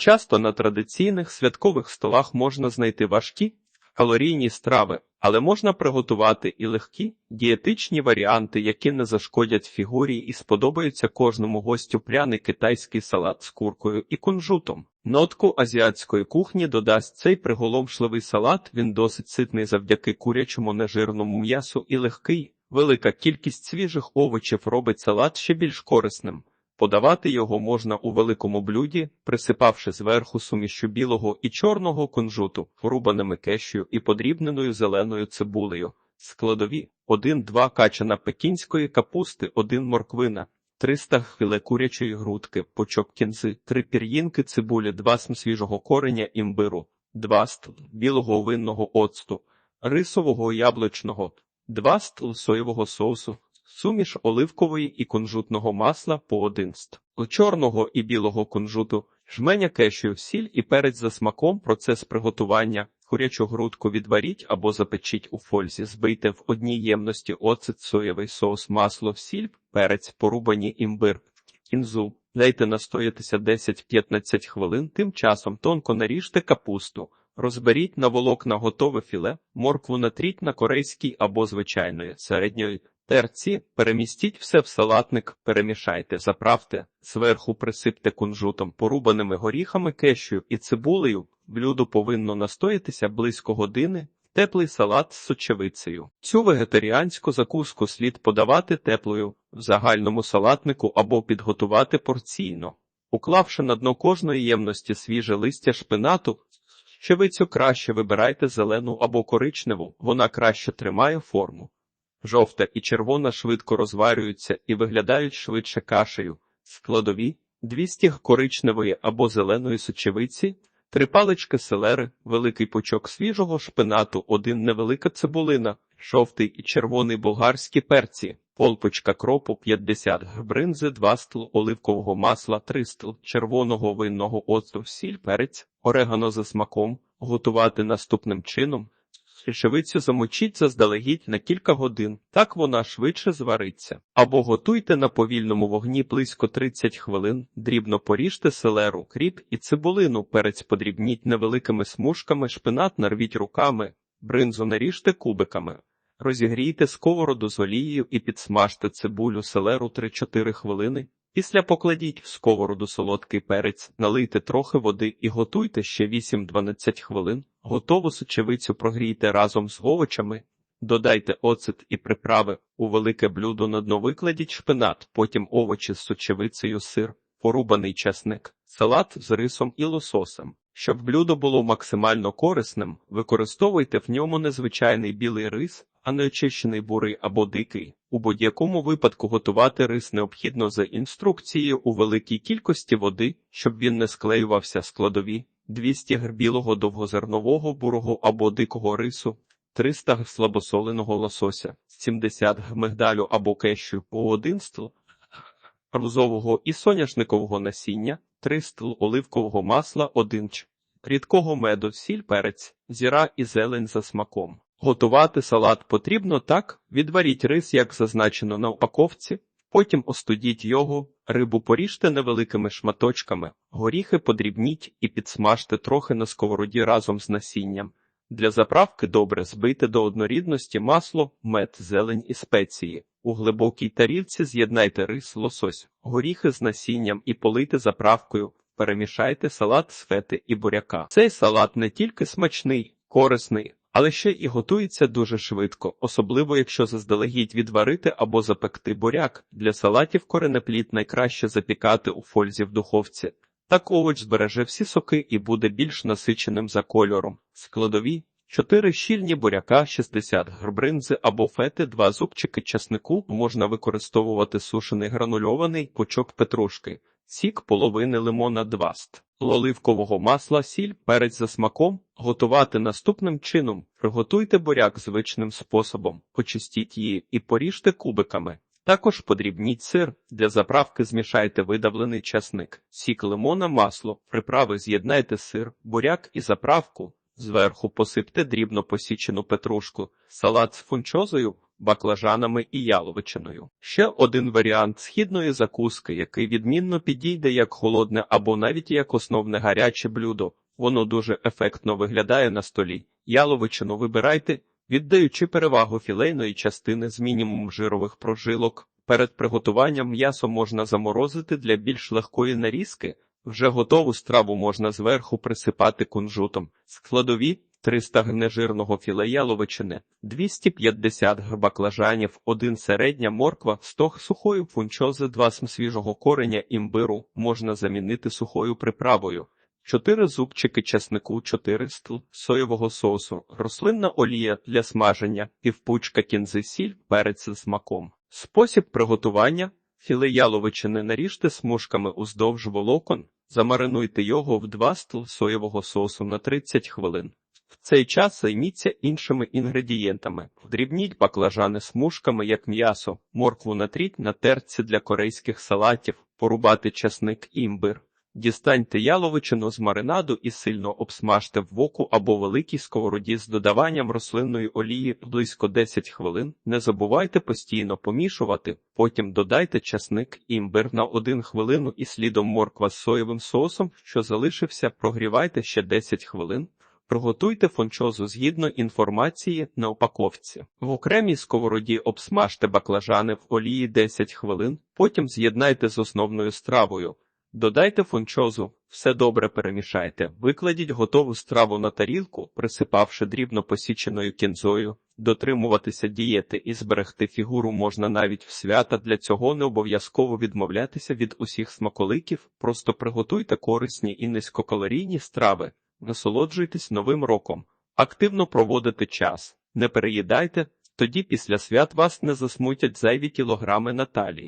Часто на традиційних святкових столах можна знайти важкі калорійні страви, але можна приготувати і легкі дієтичні варіанти, які не зашкодять фігурі і сподобаються кожному гостю пряний китайський салат з куркою і кунжутом. Нотку азіатської кухні додасть цей приголомшливий салат. Він досить ситний завдяки курячому нежирному м'ясу і легкий. Велика кількість свіжих овочів робить салат ще більш корисним. Подавати його можна у великому блюді, присипавши зверху сумішю білого і чорного кунжуту, рубаними кешю і подрібненою зеленою цибулею. Складові 1-2 качана пекінської капусти, 1 морквина, 300 філе курячої грудки, пучок кінзи, 3 пір'їнки цибулі, 2 см свіжого кореня імбиру, 2 стл білого винного оцту, рисового яблучного, 2 стл соєвого соусу, суміш оливкової і кунжутного масла по один ст, чорного і білого кунжуту, жменя кешю, сіль і перець за смаком. Процес приготування. Курячу грудку відваріть або запечіть у фользі, збийте в одній ємності оцет, соєвий соус, масло, сіль, перець, порубані імбир, кінзу. Дайте настоятися 10-15 хвилин, тим часом тонко наріжте капусту. Розберіть на волокна готове філе, моркву натріть на корейській або звичайної середньої терці, перемістіть все в салатник, перемішайте, заправте, зверху присипте кунжутом, порубаними горіхами, кешю і цибулею. Блюдо повинно настоятися близько години. Теплий салат з сочевицею. Цю вегетаріанську закуску слід подавати теплою в загальному салатнику або підготувати порційно, уклавши на дно кожної ємності свіже листя шпинату. Щевицю краще вибирайте зелену або коричневу, вона краще тримає форму. Жовта і червона швидко розварюються і виглядають швидше кашею. Складові 200 коричневої або зеленої сочевиці, три палички селери, великий пучок свіжого шпинату, один невелика цибулина, жовтий і червоний болгарські перці, полпочка кропу 50 бринзи, 2 стл оливкового масла, 3 стл червоного винного оцту, сіль, перець, орегано за смаком, готувати наступним чином. Шишевицю замочіть заздалегідь на кілька годин, так вона швидше звариться. Або готуйте на повільному вогні близько 30 хвилин, дрібно поріжте селеру, кріп і цибулину, перець подрібніть невеликими смужками, шпинат нарвіть руками, бринзу наріжте кубиками. Розігрійте сковороду з олією і підсмажте цибулю селеру 3-4 хвилини. Після покладіть в сковороду солодкий перець, налийте трохи води і готуйте ще 8-12 хвилин. Готову сочевицю прогрійте разом з овочами, додайте оцет і приправи у велике блюдо на дно викладіть шпинат, потім овочі з сочевицею, сир, порубаний часник, салат з рисом і лососем. Щоб блюдо було максимально корисним, використовуйте в ньому незвичайний білий рис, а не очищений бурий або дикий. У будь-якому випадку готувати рис необхідно за інструкцією у великій кількості води, щоб він не склеювався складові, 200 г білого довгозернового бурого або дикого рису, 300 г слабосоленого лосося, 70 г мигдалю або кещу по 1 стл, розового і соняшникового насіння, 3 стл оливкового масла 1 ч, рідкого меду, сіль перець, зіра і зелень за смаком. Готувати салат потрібно так, відваріть рис, як зазначено на упаковці, потім остудіть його, рибу поріжте невеликими шматочками, горіхи подрібніть і підсмажте трохи на сковороді разом з насінням. Для заправки добре збийте до однорідності масло, мед, зелень і спеції. У глибокій тарілці з'єднайте рис, лосось, горіхи з насінням і полийте заправкою, перемішайте салат з фети і буряка. Цей салат не тільки смачний, корисний, але ще і готується дуже швидко, особливо якщо заздалегідь відварити або запекти буряк. Для салатів коренеплід найкраще запікати у фользі в духовці. Так овоч збереже всі соки і буде більш насиченим за кольором. Складові 4 щільні буряка, 60 грбринзи або фети, 2 зубчики часнику можна використовувати сушений гранульований пучок петрушки, сік половини лимона 2 ст, оливкового масла, сіль, перець за смаком, готувати наступним чином. Приготуйте буряк звичним способом, почистіть її і поріжте кубиками. Також подрібніть сир, для заправки змішайте видавлений часник, сік лимона, масло, приправи з'єднайте сир, буряк і заправку, зверху посипте дрібно посічену петрушку, салат з фунчозою, баклажанами і яловичиною. Ще один варіант східної закуски, який відмінно підійде як холодне або навіть як основне гаряче блюдо. Воно дуже ефектно виглядає на столі. Яловичину вибирайте, віддаючи перевагу філейної частини з мінімум жирових прожилок. Перед приготуванням м'ясо можна заморозити для більш легкої нарізки. Вже готову страву можна зверху присипати кунжутом. Складові 300 г нежирного філе яловичини, 250 г баклажанів, 1 середня морква, 100 г сухої фунчози, 2 см свіжого кореня імбиру можна замінити сухою приправою. 4 зубчики чеснику, 4 стл соєвого соусу, рослинна олія для смаження, півпучка кінзи сіль, перець з смаком. Спосіб приготування філе яловичини наріжте смужками уздовж волокон, замаринуйте його в 2 стл соєвого соусу на 30 хвилин. В цей час займіться іншими інгредієнтами. Дрібніть баклажани смужками, як м'ясо, моркву натріть на терці для корейських салатів, порубати часник імбир. Дістаньте яловичину з маринаду і сильно обсмажте в воку або великій сковороді з додаванням рослинної олії близько 10 хвилин. Не забувайте постійно помішувати, потім додайте часник імбир на 1 хвилину і слідом морква з соєвим соусом, що залишився, прогрівайте ще 10 хвилин. Приготуйте фунчозу згідно інформації на упаковці. В окремій сковороді обсмажте баклажани в олії 10 хвилин, потім з'єднайте з основною стравою. Додайте фунчозу, все добре перемішайте, викладіть готову страву на тарілку, присипавши дрібно посіченою кінзою. Дотримуватися дієти і зберегти фігуру можна навіть в свята. Для цього не обов'язково відмовлятися від усіх смаколиків, просто приготуйте корисні і низькокалорійні страви, насолоджуйтесь новим роком, активно проводите час, не переїдайте, тоді після свят вас не засмутять зайві кілограми на талії.